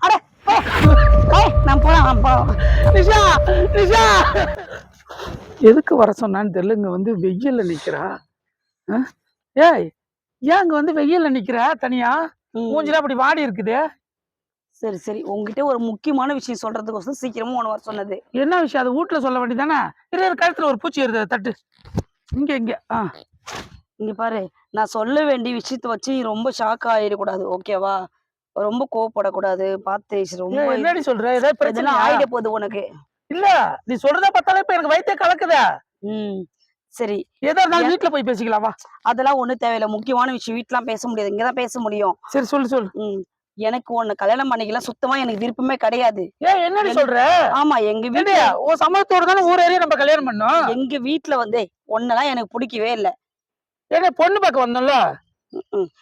அட நான் போலாம் நிஷா நிஷா. எதுக்கு வர சொன்னான்னு தெரியல இங்க வந்து வெயில்ல நிக்கிறா? ஏய் ஏன் இங்க வந்து வெயில்ல நிக்கிறா தனியா. மூஞ்சில அப்படி வாடி இருக்குது. சரி சரி. உங்ககிட்ட ஒரு முக்கியமான விஷயம் சொல்றதுக்கோசம் சீக்கிரமா உன வர சொன்னது. என்ன விஷயம்? அது வீட்டுல சொல்ல வேண்டியதானே? இரு கழுத்துல ஒரு பூச்சி வருது தட்டு. இங்க இங்க. ஆ. இங்க பாரு நான் சொல்ல வேண்டிய விஷயத்த வச்சு ரொம்ப ஷாக் ஆயிடக்கூடாது ஓகேவா ரொம்ப கோவப்படக்கூடாது பார்த்து ரொம்ப என்னடி சொல்ற? ஏதாவது பிரச்சனை ஆயிட போகுது உனக்கு? இல்ல நீ சொல்றத பார்த்தாலே இப்ப எனக்கு வயித்தே கலக்குதே. ம் சரி. ஏதா இருந்தாலும் வீட்டுல போய் பேசிக்கலாம் அதெல்லாம் ஒண்ணும் தேவையில்ல. முக்கியமான விஷயம் வீட்டுலாம் பேச முடியாது. இங்கதான் பேச முடியும். சரி சொல்லு சொல்லு. ம் எனக்கு உன்னை கல்யாணம் பண்ணிக்கலாம். சுத்தமா எனக்கு விருப்பமே கிடையாது. ஏய் என்னடி என்ன- சொல்ற? ஆமா எங்க வீட்டுல உன் சம்மதத்தோட தானே ஊர் ஏறிய நம்ம கல்யாணம் பண்ணோம்? எங்க வீட்டுல வந்து ஒன்னெல்லாம் எனக்கு பிடிக்கவே இல்ல. ஏன்னா பொண்ணு பார்க்க வந்தோம்ல.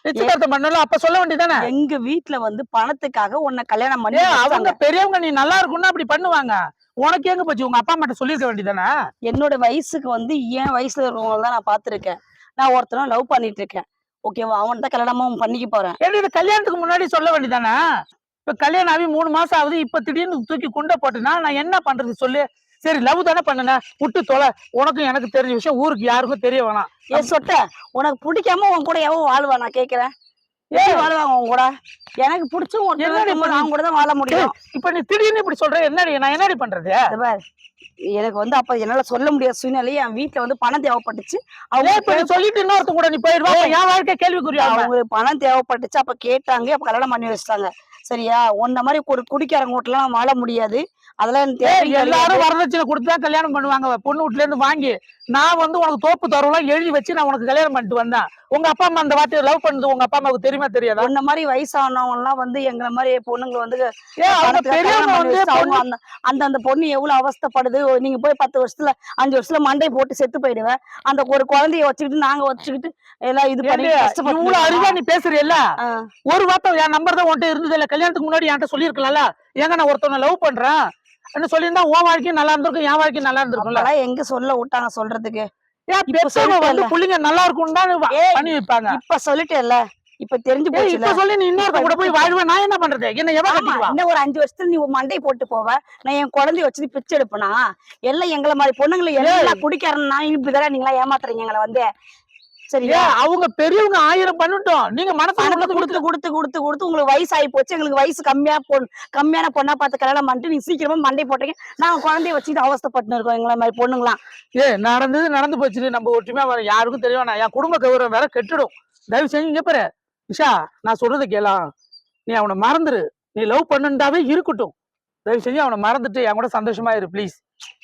நிச்சயதார்த்தம் பண்ணல அப்ப சொல்ல வேண்டியதானே எங்க வீட்டுல வந்து பணத்துக்காக உன்னை கல்யாணம் பண்ணி அவங்க. பெரியவங்க நீ நல்லா இருக்கும்னா அப்படி பண்ணுவாங்க. உனக்கு எங்க போச்சு? உங்க அப்பா அம்மா சொல்லிருக்க வேண்டியதானே என்னோட வயசுக்கு வந்து என் வயசுல இருக்கவங்க தான் நான் பாத்திருக்கேன் நான் ஒருத்தனை லவ் பண்ணிட்டு இருக்கேன். ஓகேவா அவன் தான் கல்யாணமும் பண்ணிக்க போறேன். இது கல்யாணத்துக்கு முன்னாடி சொல்ல வேண்டியதானே இப்ப கல்யாணம் ஆகி மூணு மாசம் ஆகுது. இப்ப திடீர்னு தூக்கி குண்டை போட்டுனா நான் என்ன பண்றது? சொல்லு. சரி லவ் தானே பண்ணுன? விட்டு தொலை. உனக்கும் எனக்கு தெரிஞ்ச விஷயம் ஊருக்கு யாருக்கும் தெரிய வேணாம். ஏ சொட்ட உனக்கு பிடிக்காம உன் கூட எவன் வாழ்வா? நான் கேக்குறேன் ஏன் வாழ்வாங்க உன் கூட? எனக்கு பண்ணி- நான் கூட தான் வாழ முடியும். இப்ப நீ திடீர்னு இப்படி சொல்ற என்னடி நான் என்னடி பண்றது? எனக்கு வந்து அப்ப என்னால சொல்ல முடியாத சூழ்நிலை என் வீட்டுல வந்து பணம் தேவைப்பட்டுச்சு. அவங்க சொல்லிட்டு இன்னொருத்த கூட நீ போயிடுவா அப்ப என் வாழ்க்கை கேள்விக்குறியாகும் அவங்களுக்கு பணம் தேவைப்பட்டுச்சு அப்ப கேட்டாங்க அப்ப கல்யாணம் பண்ணி வச்சிட்டாங்க. சரியா? உன்ன மாதிரி ஒரு குடிக்காரங்க வீட்டுல வாழ முடியாது. அதெல்லாம் எல்லாரும். வரதட்சணை கொடுத்து தான் கல்யாணம் பண்ணுவாங்க. பொண்ணு வீட்டுல இருந்து வாங்கி நான் வந்து உனக்கு தோப்பு தரவுலாம் எழுதி வச்சு நான் உனக்கு கல்யாணம் பண்ணிட்டு வந்தேன். உங்க அப்பா அம்மா அந்த வார்த்தையை லவ் பண்ணது உங்க அப்பா அம்மாவுக்கு தெரியுமா தெரியாதா? உன்ன மாதிரி வயசானவங்க எல்லாம் வந்து எங்களை மாதிரி பொண்ணுங்களை வந்து அந்த அந்த அந்த பொண்ணு எவ்வளவு அவஸ்தைப்படுது? நீங்க போய் பத்து வருஷத்துல அஞ்சு வருஷத்துல மண்டை போட்டு செத்து போயிடுவேன். அந்த ஒரு குழந்தைய வச்சுக்கிட்டு நாங்க வச்சுக்கிட்டு எல்லாம் இது பண்ணி இவ்வளவு அறிவா நீ பேசுறியல்ல? ஆ. ஒரு வார்த்தை என் நம்பர் தான் உன்கிட்ட இருந்தது இல்ல கல்யாணத்துக்கு முன்னாடி என்கிட்ட சொல்லியிருக்கலாம்ல. ஏங்க நான் ஒருத்தவனை லவ் பண்றேன்? சொல்லியிருந்தா உன் வாழ்க்கையும் நல்லா இருந்திருக்கும் என் வாழ்க்கையும் நல்லா இருந்திருக்கும்ல. அப்பெல்லாம் எங்க சொல்ல விட்டாங்க சொல்றதுக்கு? வந்து. புள்ளைங்க நல்லா இருக்கும் தான் பண்ணி வைப்பாங்க. இப்ப சொல்லிட்டேல்ல இப்ப தெரிஞ்சு இப்ப சொல்லி நீ இன்னொருத்த கூட போய் வாழ்வேன் நான் என்ன பண்றது? என்ன கட்டிக்குவா? இன்னும் ஒரு அஞ்சு வருஷத்துல நீ மண்டை போட்டு போவ. நான் என் குழந்தைய வச்சு பிச்சை எடுப்பனா? எல்லாம் எங்களை மாதிரி பொண்ணுங்களை எல்லாம் நான் இப்படிதான் நீங்களா ஏமாத்துறீங்க எங்களை வந்து? சரியா? அவங்க பெரியவங்க ஆயிரம் பண்ணட்டும். நீங்க மனசு கொடுத்து கொடுத்து கொடுத்து கொடுத்து உங்களுக்கு வயசாகி போச்சு. எங்களுக்கு வயசு கம்மியா பொண்ணு கம்மியான பொண்ணா பார்த்து கல்யாணம் பண்ணிட்டு நீங்க சீக்கிரமா மண்டை போட்டீங்க. நாங்க குழந்தைய வச்சுட்டு அவஸ்தைப்பட்டு இருக்கோம் எங்களை மாதிரி பொண்ணுங்களாம். ஏ நடந்தது நடந்து போச்சு. நம்ம ஒற்றுமையா வர யாருக்கும் தெரிய வேணாம் என் குடும்ப கௌரவம் வேற கெட்டுடும். தயவு செஞ்சு இங்க பாரு. நிஷா நான் சொல்றதை கேளா நீ அவனை மறந்துரு. நீ லவ் பண்ணுண்டாவே இருக்கட்டும். தயவு செஞ்சு அவனை மறந்துட்டு என் கூட சந்தோஷமா இரு ப்ளீஸ்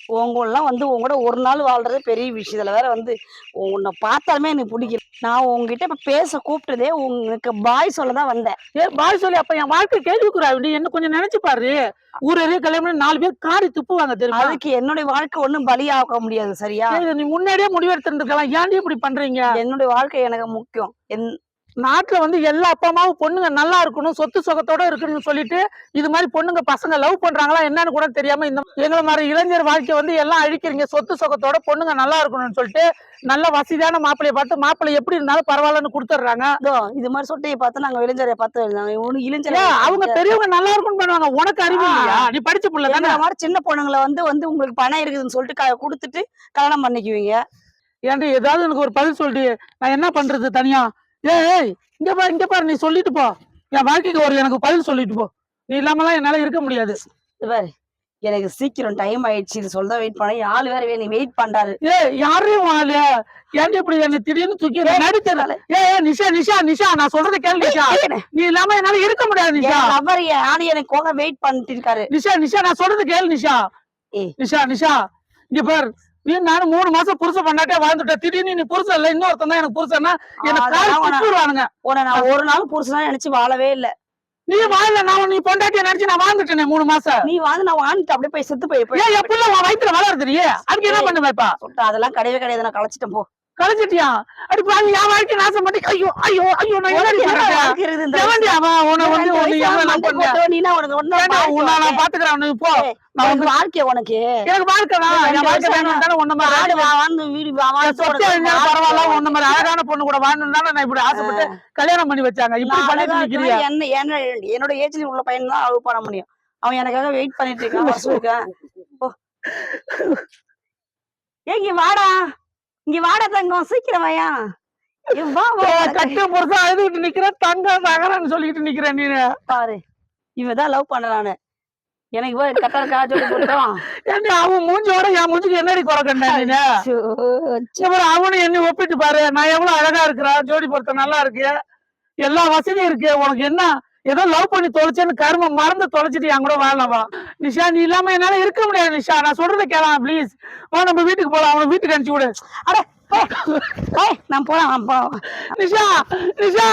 உங்களெல்லாம் வந்து உங்க கூட ஒரு நாள் வாழ்றது பெரிய விஷயம். இதுல வேற வந்து உன்னை பார்த்தாலுமே எனக்கு பிடிக்கல. நான் உங்ககிட்ட இப்ப பேச கூப்பிட்டதே உங்களுக்கு பாய் சொல்ல தான் வந்தேன். ஏ பாய் சொல்லி அப்ப என் வாழ்க்கை கேள்விக்குறா நீ என்ன கொஞ்சம் நினைச்சு பாரு. ஊரே கல்யாணம் நாலு பேர் காரி துப்புவாங்க தெரியுமா? அதுக்கு என்னுடைய வாழ்க்கை ஒண்ணும் பலியாக்க முடியாது சரியா? நீ முன்னாடியே முடிவெடுத்திருந்துருக்கலாம். ஏன்டி இப்படி பண்றீங்க? என்னுடைய வாழ்க்கை எனக்கு முக்கியம். என் நாட்டுல வந்து எல்லா அப்பா அம்மாவும் பொண்ணுங்க நல்லா இருக்கணும் சொத்து சுகத்தோட இருக்கணும்னு சொல்லிட்டு இது மாதிரி பொண்ணுங்க பசங்க லவ் பண்றாங்களா என்னன்னு கூட தெரியாம இந்த எங்களை மாதிரி இளைஞர் வாழ்க்கை வந்து எல்லாம் அழிக்கிறீங்க. சொத்து சுகத்தோட பொண்ணுங்க நல்லா இருக்கணும்னு சொல்லிட்டு நல்ல வசதியான மாப்பிள்ளைய பார்த்து மாப்பிள்ளை எப்படி இருந்தாலும் பரவாயில்லன்னு கொடுத்துட்றாங்க. இதோ மாதிரி சொட்டையை பார்த்து நாங்க இளைஞரை பார்த்து இவனு இளைஞர் அவங்க பெரியவங்க நல்லா இருக்கும்னு பண்ணுவாங்க. உனக்கு அறிவு. இல்லையா? நீ படிச்ச புள்ள தானே? மாதிரி சின்ன பொண்ணுங்களை வந்து வந்து உங்களுக்கு பணம் இருக்குதுன்னு சொல்லிட்டு கொடுத்துட்டு கல்யாணம் பண்ணிக்குவீங்க. ஏன்டி ஏதாவது எனக்கு ஒரு பதில் சொல்லிட்டு நான் என்ன பண்றது தனியா? ஏய் இங்க பாரு இங்க பாரு நீ சொல்லிட்டு போ. என் வாழ்க்கைக்கு ஒரு எனக்கு பதில் சொல்லிட்டு போ. நீ இல்லாமலாம் என்னால இருக்க முடியாது. பாரு எனக்கு சீக்கிரம் டைம் ஆயிடுச்சு. இது சொல்ல வெயிட் பண்ண. ஆள் வேற வேணும் வெயிட் பண்றாரு. ஏய் யாரையும் வாழலையா ஏன்டி இப்படி என்ன திடீர்னு தூக்கி நடித்ததால ஏய், நிஷா நிஷா நிஷா நான் சொல்றத கேளு நிஷா. நீ இல்லாம என்னால இருக்க முடியாது நிஷா. அவர் ஆள் எனக்கு கோக வெயிட் பண்ணிட்டு இருக்காரு? நிஷா நிஷா நான் சொல்றது கேளு நிஷா. நிஷா நிஷா. இங்க பார். நீ நானும் மூணு மாசம் புருஷன் பண்ணாட்டே வாழ்ந்துட்டேன். திடீர்னு நீ புருஷன் இல்ல இன்னொருத்தன் தான் எனக்கு புருஷன்னா என்ன ஒரு நாள் புருஷனா நினைச்சு வாழவே இல்ல. நீ வாழல நான் நீ பொண்டாட்டிய நினைச்சு நான் வாழ்ந்துட்டேனே மூணு மாசம். நீ வந்து நான் வாழ்ந்துட்டு அப்படியே போய் செத்து போய் போய் ஏன் எப்படிலாம் உன் வயித்துல வளருது அதுக்கு என்ன. பண்ணுவேப்பா அதெல்லாம் கிடையவே கிடையாது. நான் களைச்சிட்டேன் போ. கலைச்சிட்டியா அடி பாவி என் வாழ்க்கை நாசம் பண்ணி ஐயோ ஐயோ ஐயோ நான் நீனா? பாத்துக்கிறேன் உனக்கு போ. உனக்கு வாழ்க்கை உனக்கு. எனக்கு வாழ்க்கை என் வாழ்க்கை வருஷம் வேணும் உன்ன மாதிரி வாழ்ந்து வீடு பரவாயில்ல. உன்ன மாதிரி அழகான பொண்ணு கூட வாழணும் தானே நான் இப்படி ஆசைப்பட்டு கல்யாணம் பண்ணி வச்சாங்க. இப்படி பண்ணிட்டு நிக்கிறியா. என்ன என்னோட ஏஜ்ல உள்ள பையன் தான் பண்ண முடியும். அவன் எனக்காக வெயிட் பண்ணிட்டு இருக்கான் வர சொல்லிருக்கேன் போ. ஏய் இங்க வாடா. இங்க வாடா தங்கம் சீக்கிரம் வாயா. கட்டு புருஷா அழுதுகிட்டு நிக்கிறேன் தங்க தகரன்னு சொல்லிட்டு நிக்கிறேன் நீ பாரு இவதான் லவ் பண்றானு எனக்கு போய் கட்டா காஜோடி போட்டோம் ஏன்டி அவன் மூஞ்சியோட என் மூஞ்சிக்கு என்னடி குறை அப்புறம் அவனும் என்ன ஒப்பிட்டு பாரு நான் எவ்வளவு அழகா இருக்கிறேன் ஜோடி பொருத்தம் நல்லா இருக்கு. எல்லா வசதியும் இருக்கு உனக்கு என்ன? ஏதோ லவ் பண்ணி தொலைச்சேன்னு கரும மறந்து தொலைச்சிட்டு என் கூட வாழலாமா நிஷா நீ இல்லாம என்னால இருக்க முடியாது நிஷா. நான் சொல்றதை கேளாம் ப்ளீஸ் வா நம்ம வீட்டுக்கு போலாம் அவனை வீட்டுக்கு அனுப்பிச்சு விடு. அட நான் போலாம் நான் போலாம் நிஷா நிஷா